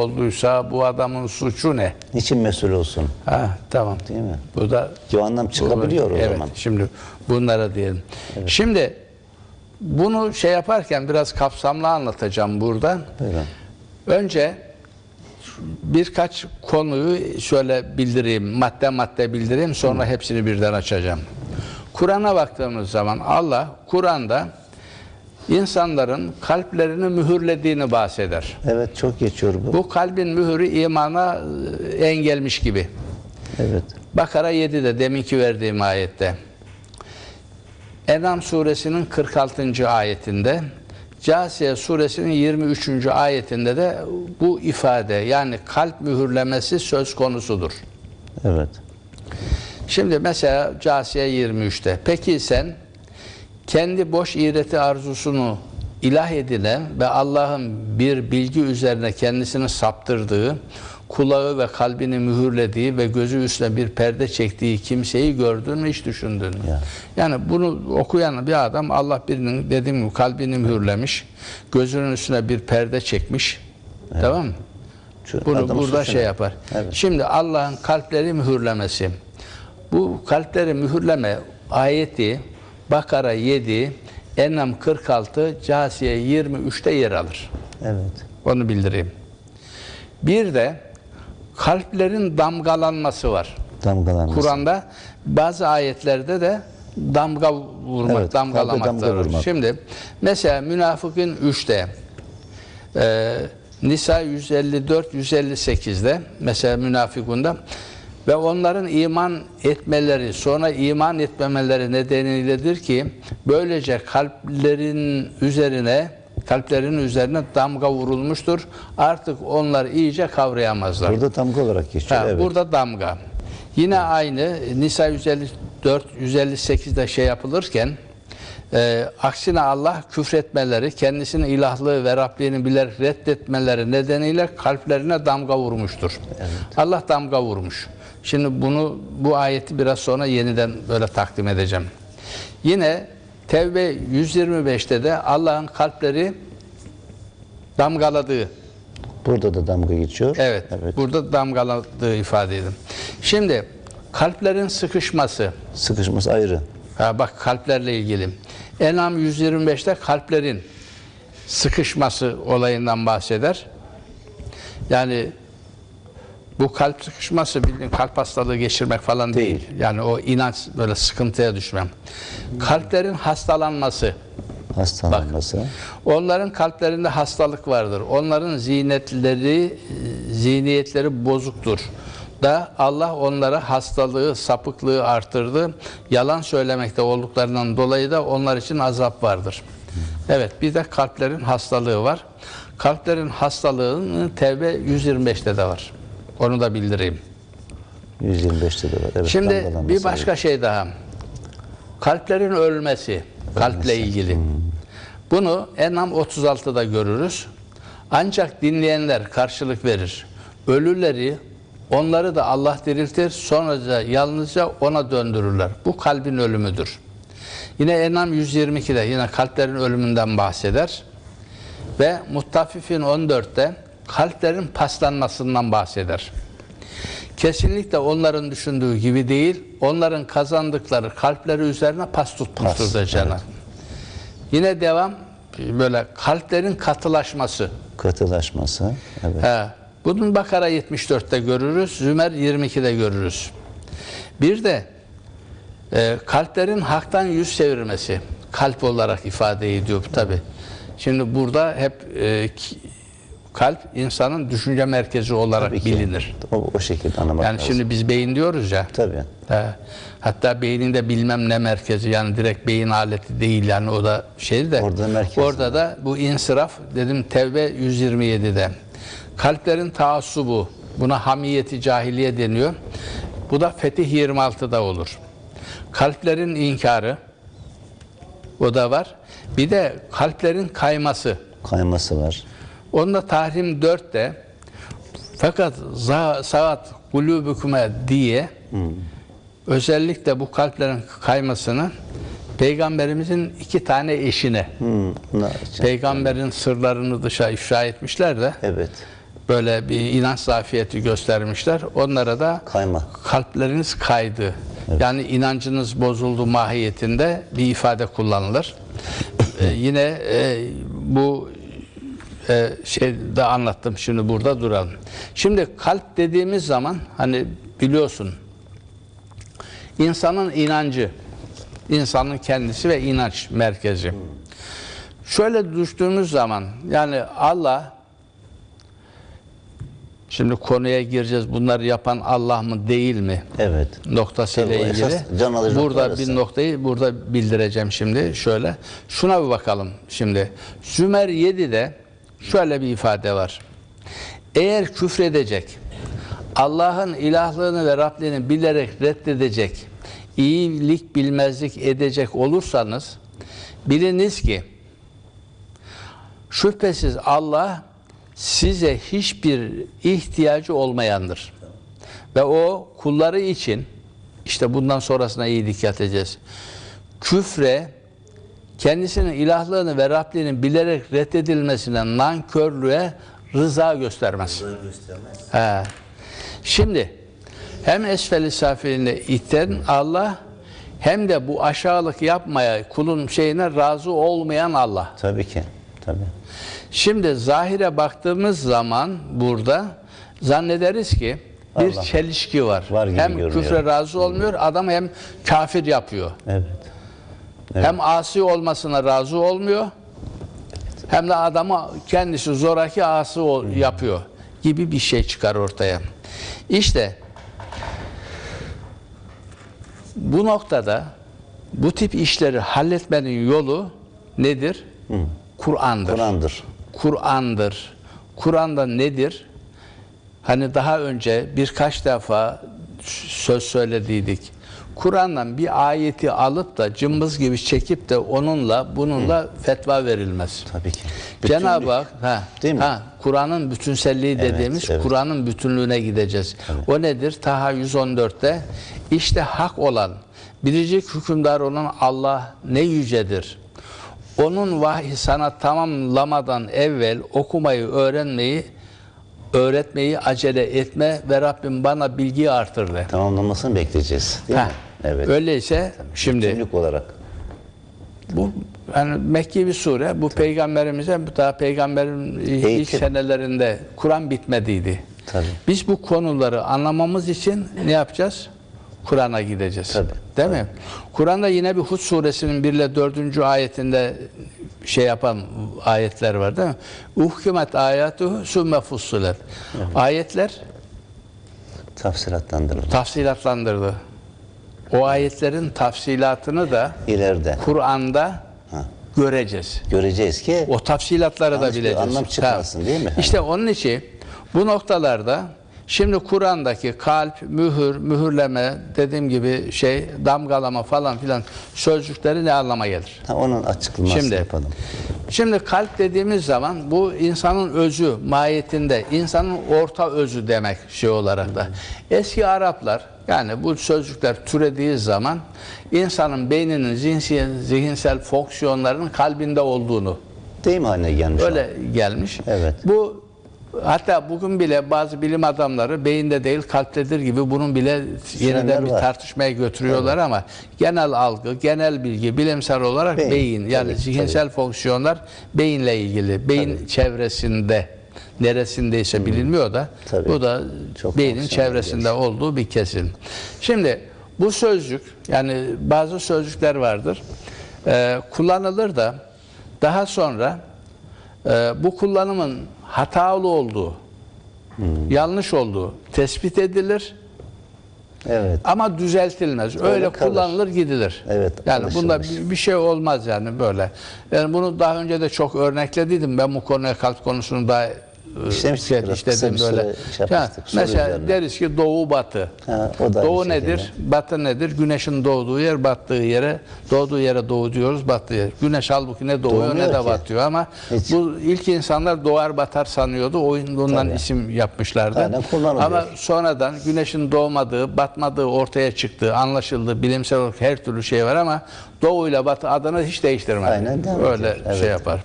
olduysa bu adamın suçu ne? Niçin mesul olsun? Ha tamam. Değil mi? Bu da O anlam çıkabiliyor o evet, zaman. Şimdi bunlara diyelim. Şimdi bunu şey yaparken biraz kapsamlı anlatacağım burada. Buyurun. Önce birkaç konuyu şöyle bildireyim, madde madde bildireyim, sonra hepsini birden açacağım. Kur'an'a baktığımız zaman Allah Kur'an'da insanların kalplerini mühürlediğini bahseder. Evet çok geçiyor bu. Bu kalbin mühürü imana e, engelmiş gibi. Evet. Bakara 7'de deminki verdiğim ayette. Enam suresinin 46. ayetinde Casiye suresinin 23. ayetinde de bu ifade yani kalp mühürlemesi söz konusudur. Evet. Şimdi mesela Casiye 23'te. Peki sen kendi boş iğreti arzusunu ilah edine ve Allah'ın bir bilgi üzerine kendisini saptırdığı, kulağı ve kalbini mühürlediği ve gözü üstüne bir perde çektiği kimseyi gördün mü hiç düşündün mü? Ya. Yani bunu okuyan bir adam Allah birinin dediğim gibi kalbini mühürlemiş, gözünün üstüne bir perde çekmiş. Tamam mı? Şu Bunu burada suçu şey yapar. Evet. Şimdi Allah'ın kalpleri mühürlemesi. Bu kalpleri mühürleme ayeti Bakara 7, Enam 46, Casiye 23'te yer alır. Evet. Onu bildireyim. Bir de kalplerin damgalanması var. Damgalanması. Kur'an'da bazı ayetlerde de damga vurmak, Evet, damgalamak damga da var. vurmak. Şimdi mesela Münafıkın 3'te e, Nisa 154 158'de mesela münafıkunda ve onların iman etmeleri sonra iman etmemeleri nedeniyledir ki böylece kalplerin üzerine kalplerin üzerine damga vurulmuştur. Artık onlar iyice kavrayamazlar. Burada damga olarak geçiyor. Ha, evet. Burada damga. Yine aynı Nisa 154 158'de şey yapılırken e, aksine Allah küfretmeleri, kendisinin ilahlığı ve Rabliğini bilerek reddetmeleri nedeniyle kalplerine damga vurmuştur. Allah damga vurmuş. Şimdi bunu bu ayeti biraz sonra yeniden böyle takdim edeceğim. Yine Tevbe 125'te de Allah'ın kalpleri damgaladığı Burada da damga geçiyor. Evet, Evet. burada damgaladığı ifade edin. Şimdi kalplerin sıkışması, Sıkışması ayrı. ha bak kalplerle ilgili. Enam 125'te kalplerin sıkışması olayından bahseder. Yani bu kalp sıkışması bildiğin kalp hastalığı geçirmek falan değil. Değil. Yani o inanç böyle sıkıntıya düşmem. Kalplerin hastalanması. Hastalanması. Onların kalplerinde hastalık vardır. Onların ziynetleri, zihniyetleri bozuktur. Da Allah onlara hastalığı, sapıklığı artırdı. Yalan söylemekte olduklarından dolayı da onlar için azap vardır. Evet, bir de kalplerin hastalığı var. Kalplerin hastalığının Tevbe 125'te de var. Onu da bildireyim. 125'te de var. Evet, Şimdi bir başka şey daha. Kalplerin ölmesi, kalple ilgili. Bunu Enam 36'da görürüz. Ancak dinleyenler karşılık verir. Ölüleri onları da Allah diriltir, sonra da yalnızca ona döndürürler. Bu kalbin ölümüdür. Yine Enam 122'de yine kalplerin ölümünden bahseder. Ve Muttafifin 14'te kalplerin paslanmasından bahseder. Kesinlikle onların düşündüğü gibi değil, onların kazandıkları kalpleri üzerine pas tutmuştur da Cenab-ı. Yine devam, böyle kalplerin katılaşması. Katılaşması. Evet. He, bunun Bakara 74'te görürüz, Zümer 22'de görürüz. Bir de e, kalplerin haktan yüz çevirmesi, kalp olarak ifade ediyor tabi. Şimdi burada hep e, kalp insanın düşünce merkezi olarak Tabii ki. bilinir. O, o şekilde anlamak Yani lazım. şimdi biz beyin diyoruz ya. Tabii. He, hatta beyninde bilmem ne merkezi yani direkt beyin aleti değil yani o da şey de. Orada merkez Orada da bu insiraf dedim Tevbe 127'de. Kalplerin taassubu buna hamiyeti cahiliye deniyor. Bu da Fetih 26'da olur. Kalplerin inkarı o da var. Bir de kalplerin kayması. Kayması var. Onda Tahrim 4'te fakat saat kulübüküme diye özellikle bu kalplerin kaymasını Peygamberimizin iki tane eşine Hmm. peygamberin sırlarını dışa ifşa etmişler de Evet. böyle bir inanç zafiyeti göstermişler. Onlara da Kayma. kalpleriniz kaydı. Yani inancınız bozuldu mahiyetinde bir ifade kullanılır. Ee, yine e, bu e, şey de anlattım şimdi burada duralım. Şimdi kalp dediğimiz zaman hani biliyorsun insanın inancı, insanın kendisi ve inanç merkezi. Şöyle düştüğümüz zaman yani Allah şimdi konuya gireceğiz. Bunları yapan Allah mı değil mi? Evet. noktasıyla Tabii ilgili. can nokta Burada orası. bir noktayı burada bildireceğim şimdi. Şöyle. Şuna bir bakalım şimdi. Sümer 7'de şöyle bir ifade var. Eğer küfredecek, Allah'ın ilahlığını ve Rabliğini bilerek reddedecek, iyilik bilmezlik edecek olursanız biliniz ki şüphesiz Allah size hiçbir ihtiyacı olmayandır. Ve o kulları için işte bundan sonrasına iyi dikkat edeceğiz. Küfre kendisinin ilahlığını ve Rabbinin bilerek reddedilmesine nankörlüğe rıza göstermez. He. Şimdi hem esfel-i safiline iten Allah hem de bu aşağılık yapmaya kulun şeyine razı olmayan Allah. Tabii ki. Tabii. Şimdi zahire baktığımız zaman burada zannederiz ki bir Allah. çelişki var. Var gibi hem görünüyor. küfre razı olmuyor, adam hem kafir yapıyor. Evet. Evet. Hem asi olmasına razı olmuyor, hem de adamı kendisi zoraki asi ol- yapıyor gibi bir şey çıkar ortaya. İşte bu noktada bu tip işleri halletmenin yolu nedir? Kur'an'dır. Kur'an'dır. Kur'an'dır. Kur'an'da nedir? Hani daha önce birkaç defa söz söylediydik. Kur'an'dan bir ayeti alıp da cımbız gibi çekip de onunla bununla fetva verilmez. Tabii ki. Cenab-ı Hak ha, Değil mi? ha Kur'an'ın bütünselliği Evet, dediğimiz evet. Kur'an'ın bütünlüğüne gideceğiz. O nedir? Taha 114'te işte hak olan, biricik hükümdar olan Allah ne yücedir. Onun vahiy sana tamamlamadan evvel okumayı, öğrenmeyi, öğretmeyi acele etme ve Rabbim bana bilgiyi artır de. Tamamlamasını bekleyeceğiz. Değil Ha, mi? Evet. Öyleyse şimdi Bütünlük olarak. bu yani Mekki bir sure. Bu peygamberimize bu daha peygamberin ilk Eğitim. senelerinde Kur'an bitmediydi. Tabii. Biz bu konuları anlamamız için ne yapacağız? Kur'an'a gideceğiz. Tabii, Değil mi? Kur'an'da yine bir Hud suresinin 1 ile 4. ayetinde şey yapan ayetler var değil mi? Uhkimet ayatuhu sümme fussilet. Ayetler Tafsilatlandırılır. tafsilatlandırdı. O ayetlerin tafsilatını da İleride. Kur'an'da göreceğiz. Göreceğiz ki O tafsilatları da bileceğiz. anlam çıkmasın, değil mi? İşte onun için bu noktalarda şimdi Kur'an'daki kalp, mühür, mühürleme, dediğim gibi şey, damgalama falan filan sözcükleri ne anlama gelir? ha, onun açıklamasını Şimdi, yapalım. şimdi kalp dediğimiz zaman bu insanın özü, mahiyetinde, insanın orta özü demek şey olarak da. Eski Araplar yani bu sözcükler türediği zaman insanın beyninin zihinsel, zihinsel fonksiyonlarının kalbinde olduğunu Deyim haline gelmiş. o. Öyle gelmiş. Evet. Bu hatta bugün bile bazı bilim adamları beyinde değil kalptedir gibi bunun bile yeniden bir var. tartışmaya götürüyorlar ama genel algı, genel bilgi, bilimsel olarak beyin, Beyin, yani tabii, zihinsel fonksiyonlar beyinle ilgili. Beyin çevresinde neresindeyse bilinmiyor da Tabii. bu da Çok beynin çevresinde olduğu bir kesin. Şimdi bu sözcük yani bazı sözcükler vardır. Ee, kullanılır da daha sonra e, bu kullanımın hatalı olduğu, Hmm. yanlış olduğu tespit edilir Evet. ama düzeltilmez. Öyle, kalır. kullanılır gidilir. Evet, Yani bunda alışılmış. bir, bir şey olmaz yani böyle. Yani bunu daha önce de çok örneklediydim. Ben bu konuya kalp konusunu daha e, İşlemiştik biraz, kısa bir süre şey yapmıştık, soru mesela üzerine. deriz ki doğu batı. Ha, o da doğu aynı şekilde. nedir? Batı nedir? Güneşin doğduğu yer, battığı yere, doğduğu yere doğu diyoruz, battığı yer. Güneş halbuki ne doğuyor Doğmuyor ne de ki. batıyor ama Hiç. bu ilk insanlar doğar batar sanıyordu. Oyundan Tabii. isim yapmışlardı. Aynen kullanılıyor. Ama sonradan güneşin doğmadığı, batmadığı ortaya çıktı, anlaşıldı. Bilimsel olarak her türlü şey var ama doğuyla batı adını hiç değiştirmedi. Aynen devam Öyle ediyor. Evet. şey yapar.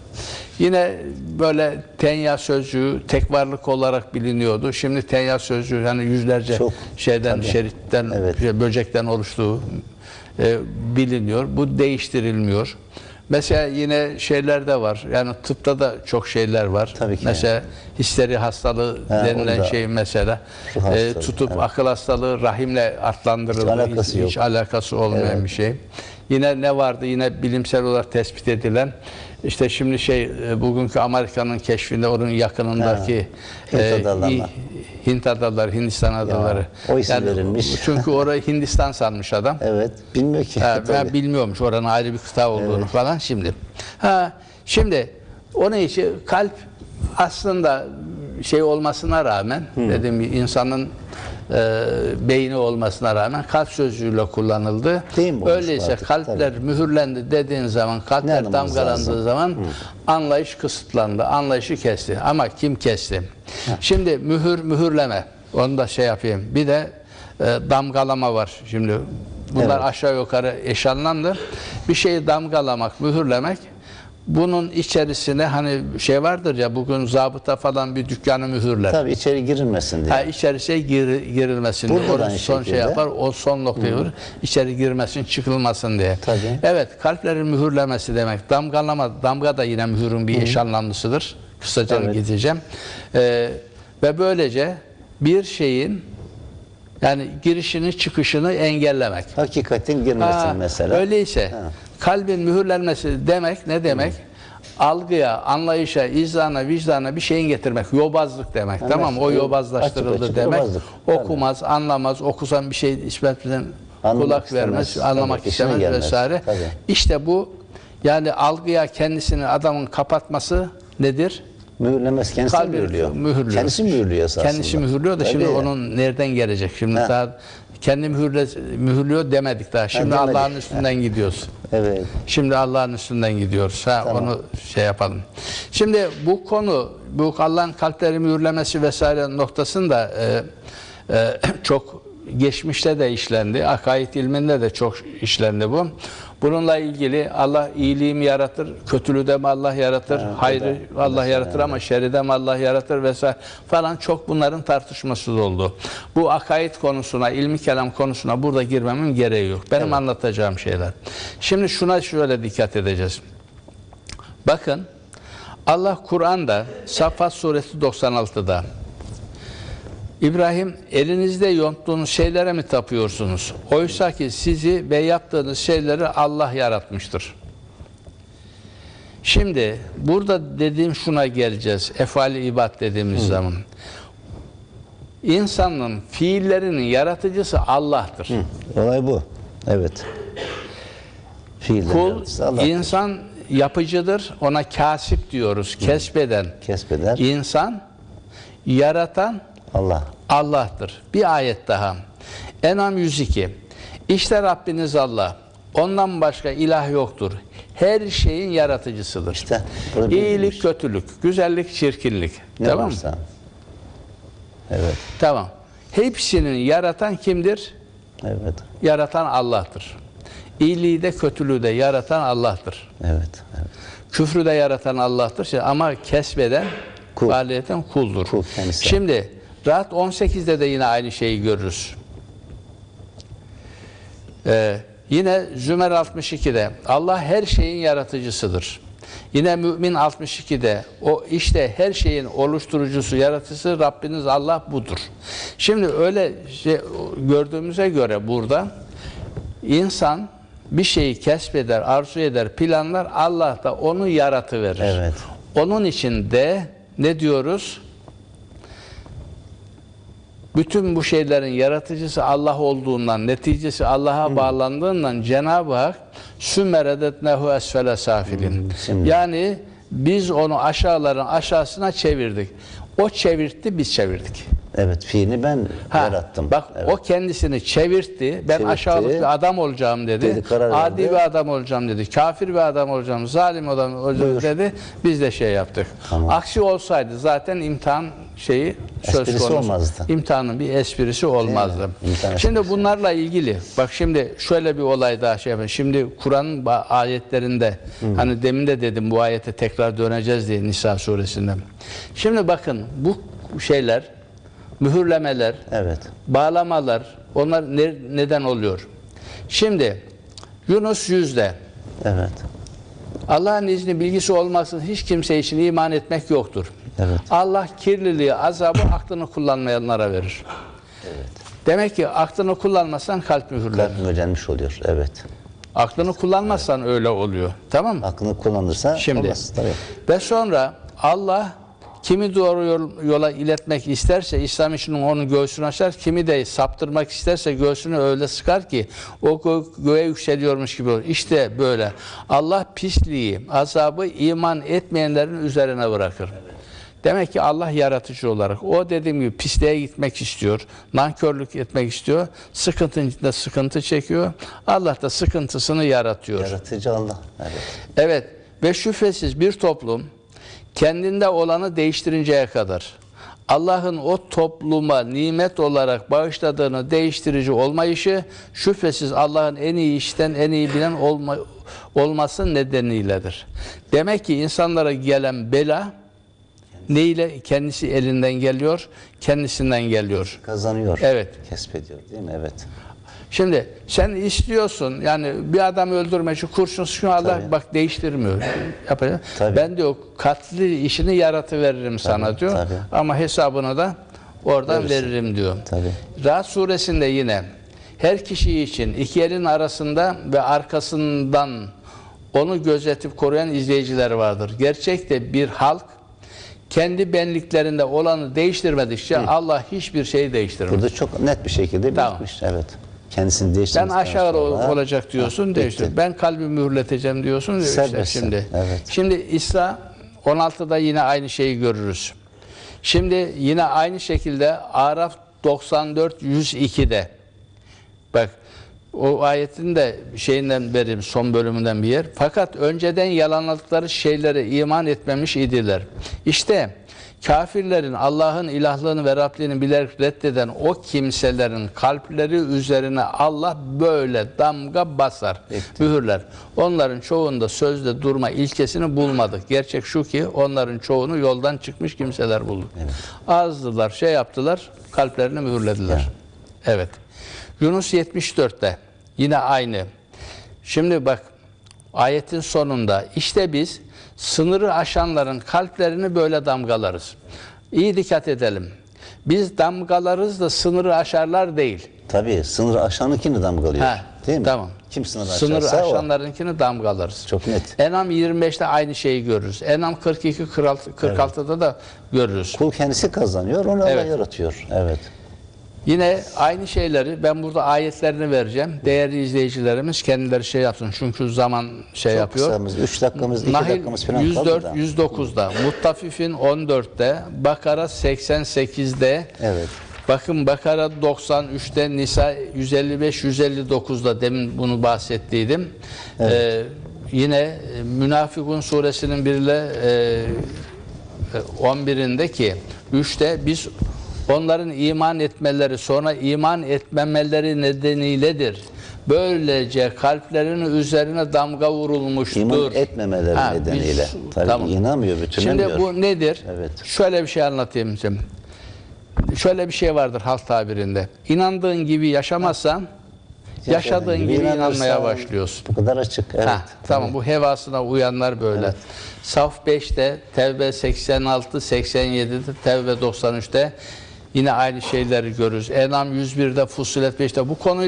Yine böyle tenya sözcüğü tek varlık olarak biliniyordu. Şimdi tenya sözcüğü yani yüzlerce Çok, şeyden, tabii. şeritten, Evet. böcekten oluştuğu e, biliniyor. Bu değiştirilmiyor. Mesela yine şeyler de var. Yani tıpta da çok şeyler var. Tabii ki. Mesela histeri hastalığı Ha, denilen şey mesela e, tutup evet. akıl hastalığı rahimle adlandırılır. Hiç alakası yok. hiç alakası olmayan bir şey. Yine ne vardı? Yine bilimsel olarak tespit edilen işte şimdi şey e, bugünkü Amerika'nın keşfinde onun yakınındaki Ha, Hint e, Hint adaları, Hindistan adaları. o isim verilmiş. Çünkü orayı Hindistan sanmış adam. Evet. Bilmiyor ki. Ha, ben bilmiyormuş oranın ayrı bir kıta olduğunu falan şimdi. Ha, şimdi onun için kalp aslında şey olmasına rağmen dediğim gibi insanın e, beyni olmasına rağmen kalp sözcüğüyle kullanıldı. Öyleyse artık? kalpler mühürlendi dediğin zaman, kalpler damgalandığı lazım? zaman anlayış kısıtlandı. Anlayışı kesti. Ama kim kesti? Şimdi mühür mühürleme. Onu da şey yapayım. Bir de e, damgalama var. Şimdi bunlar Evet. aşağı yukarı eş anlamlı. Bir şeyi damgalamak, mühürlemek bunun içerisine hani şey vardır ya bugün zabıta falan bir dükkanı mühürler. Tabii içeri girilmesin diye. Ha, içerisine gir, girilmesin diye. Burada Orası son şey şekilde. yapar. O son noktayı vurur. İçeri girmesin, çıkılmasın diye. Tabii. Evet, kalplerin mühürlemesi demek. Damgalama, damga da yine mühürün bir eş anlamlısıdır. Kısaca Evet. gideceğim. Ee, ve böylece bir şeyin yani girişini çıkışını engellemek. Hakikatin girmesin Ha, mesela. Öyleyse Ha. Kalbin mühürlenmesi demek ne demek? Algıya, anlayışa, izdana, vicdana bir şeyin getirmek. Yobazlık demek. Evet, tamam mı? O yo- yobazlaştırıldı açık açık demek. yobazlık. Okumaz, anlamaz, okusan bir şey ismetmeden Anlamak kulak vermez, istemez. anlamak Tabii, istemez gelmez. vesaire. Tabii. İşte bu yani algıya kendisini adamın kapatması nedir? Mühürlemez. Kendisi Kalbi mühürlüyor. mühürlüyor. Kendisi mühürlüyor esasında. Kendisi mühürlüyor da şimdi Tabii. onun nereden gelecek? Şimdi Ha. daha kendi mühürle, mühürlüyor demedik daha. Şimdi demedik. Allah'ın üstünden gidiyoruz. Evet. Şimdi Allah'ın üstünden gidiyoruz. Ha, Onu şey yapalım. Şimdi bu konu, bu Allah'ın kalpleri mühürlemesi vesaire noktasında e, e, çok geçmişte de işlendi. Akaid ilminde de çok işlendi bu. Bununla ilgili Allah iyiliği mi yaratır, kötülüğü de mi Allah yaratır, o hayrı da- Allah yaratır ama şerri de mi Allah yaratır vesaire falan çok bunların tartışması da oldu. Bu akaid konusuna, ilmi kelam konusuna burada girmemin gereği yok. Benim anlatacağım şeyler. Şimdi şuna şöyle dikkat edeceğiz. Bakın Allah Kur'an'da Saffat suresi 96'da İbrahim elinizde yonttuğunuz şeylere mi tapıyorsunuz? Oysa ki sizi ve yaptığınız şeyleri Allah yaratmıştır. Şimdi burada dediğim şuna geleceğiz. Efali ibad dediğimiz zaman. İnsanın fiillerinin yaratıcısı Allah'tır. Olay bu. Evet. Fiilden Kul, insan yapıcıdır. Ona kasip diyoruz. Kesbeden. Kesbeder. İnsan, yaratan Allah. Allah'tır. Bir ayet daha. Enam 102. İşte Rabbiniz Allah. Ondan başka ilah yoktur. Her şeyin yaratıcısıdır. İşte İyilik, kötülük, güzellik, çirkinlik. Ne tamam mı? varsa. Evet. Tamam. Hepsinin yaratan kimdir? Evet. Yaratan Allah'tır. İyiliği de kötülüğü de yaratan Allah'tır. Evet. evet. Küfrü de yaratan Allah'tır. Şey, Ama kesbeden, Kul. faaliyeten kuldur. Kul kendisi. Şimdi Rahat 18'de de yine aynı şeyi görürüz. Ee, yine Zümer 62'de Allah her şeyin yaratıcısıdır. Yine Mümin 62'de o işte her şeyin oluşturucusu, yaratıcısı Rabbiniz Allah budur. Şimdi öyle şey, gördüğümüze göre burada insan bir şeyi kesbeder, arzu eder, planlar Allah da onu yaratıverir. Evet. Onun için de ne diyoruz? Bütün bu şeylerin yaratıcısı Allah olduğundan, neticesi Allah'a bağlandığından Cenab-ı Hak sümmeredetnehu esfele safilin. şimdi. Yani biz onu aşağıların aşağısına çevirdik. O çevirtti, biz çevirdik. Evet, fiilini ben Ha, yarattım. Bak evet. o kendisini çevirtti. Ben Çevirtti. aşağılık bir adam olacağım dedi. Dedi, karar Adi verdi. bir adam olacağım dedi. Kafir bir adam olacağım. Zalim adam olacağım Buyur. dedi. Biz de şey yaptık. Tamam. Aksi olsaydı zaten imtihan şeyi söz Esprisi konusu. olmazdı. İmtihanın bir esprisi olmazdı. İmtihan Şimdi bunlarla ilgili bak şimdi şöyle bir olay daha şey yapayım. Şimdi Kur'an'ın ayetlerinde hani demin de dedim bu ayete tekrar döneceğiz diye Nisa suresinden. Şimdi bakın bu şeyler mühürlemeler Evet. bağlamalar onlar ne- neden oluyor? Şimdi Yunus yüzde Evet. Allah'ın izni bilgisi olmasın hiç kimse için iman etmek yoktur. Evet. Allah kirliliği, azabı aklını kullanmayanlara verir. Demek ki aklını kullanmazsan kalp mühürler. Kalbim öğrenmiş oluyor. Evet. Aklını kullanmazsan öyle oluyor. Tamam mı? Aklını kullanırsa Şimdi olmaz. Tabii. ve sonra Allah kimi doğru yol- yola iletmek isterse İslam için onun göğsünü açar. Kimi de saptırmak isterse göğsünü öyle sıkar ki o gö- göğe yükseliyormuş gibi olur. İşte böyle. Allah pisliği, azabı iman etmeyenlerin üzerine bırakır. Demek ki Allah yaratıcı olarak o dediğim gibi pisliğe gitmek istiyor. Nankörlük etmek istiyor. Sıkıntının içinde sıkıntı çekiyor. Allah da sıkıntısını yaratıyor. Yaratıcı Allah. Evet. Evet ve şüphesiz bir toplum kendinde olanı değiştirinceye kadar Allah'ın o topluma nimet olarak bağışladığını değiştirici olmayışı şüphesiz Allah'ın en iyi işten en iyi bilen olma, olması nedeniyledir. Demek ki insanlara gelen bela neyle kendisi elinden geliyor, kendisinden geliyor. Kazanıyor. Evet. Kesbediyor değil mi? Evet. Şimdi sen istiyorsun yani bir adam öldürmek için kurşun sıkıyor Allah Tabii. bak değiştirmiyor. Yapacak. Tabii. Ben diyor katli işini yaratıveririm sana diyor. tabii. Ama hesabını da oradan Verirsin. veririm diyor. Tabii. Rahat suresinde yine her kişi için iki elin arasında ve arkasından onu gözetip koruyan izleyiciler vardır. Gerçekte bir halk kendi benliklerinde olanı değiştirmedikçe Allah hiçbir şeyi değiştirmez. Burada çok net bir şekilde Tamam. Evet. Kendisini Sen değiştirmekten aşağı sonra- olacak diyorsun, Ha, değiştir. bitti. Ben kalbimi mühürleteceğim diyorsun. işte Serbestsin, şimdi. evet. Şimdi İsra 16'da yine aynı şeyi görürüz. Şimdi yine aynı şekilde Araf 94 102'de. Bak o ayetin de şeyinden vereyim son bölümünden bir yer. Fakat önceden yalanladıkları şeylere iman etmemiş idiler. İşte kafirlerin Allah'ın ilahlığını ve Rabliğini bilerek reddeden o kimselerin kalpleri üzerine Allah böyle damga basar, mühürler. Onların çoğunda sözde durma ilkesini bulmadık. Gerçek şu ki onların çoğunu yoldan çıkmış kimseler bulduk. Azdılar, şey yaptılar, kalplerini mühürlediler. Evet. Yunus 74'te yine aynı. Şimdi bak ayetin sonunda işte biz sınırı aşanların kalplerini böyle damgalarız. İyi dikkat edelim. Biz damgalarız da sınırı aşarlar değil. Tabii sınırı aşanınkini damgalıyor. Ha, değil mi? Tamam. Kim sınırı Sınırı aşarsa o. aşanlarınkini damgalarız. Çok net. Enam 25'te aynı şeyi görürüz. Enam 42 46 46'da da görürüz. Kul kendisi kazanıyor, onu Evet. Allah yaratıyor. Evet. Yine aynı şeyleri ben burada ayetlerini vereceğim. Değerli izleyicilerimiz kendileri şey yapsın. Çünkü zaman şey Çok yapıyor. kısamız, 3 dakikamız, 2 Nahil dakikamız falan kaldı 104 da. 109'da, Muttafifin 14'te, Bakara 88'de. Evet. Bakın Bakara 93'te, Nisa 155 159'da demin bunu bahsettiydim. Ee, yine e, Münafıkun suresinin biriyle e, 11'inde ki 3'te biz onların iman etmeleri sonra iman etmemeleri nedeniyledir. Böylece kalplerinin üzerine damga vurulmuştur. İman etmemeleri Ha, nedeniyle. biz- Tabii tamam. inanmıyor, bütünlemiyor. Şimdi bu nedir? Evet. Şöyle bir şey anlatayım size. Şöyle bir şey vardır halk tabirinde. İnandığın gibi yaşamazsan yaşadığın gibi, inanmaya başlıyorsun. Bu kadar açık. Evet. Ha, tamam bu hevasına uyanlar böyle. Saf 5'te, Tevbe 86, 87'de, Tevbe 93'te yine aynı şeyleri görürüz. Enam 101'de, Fussilet 5'te bu konuyla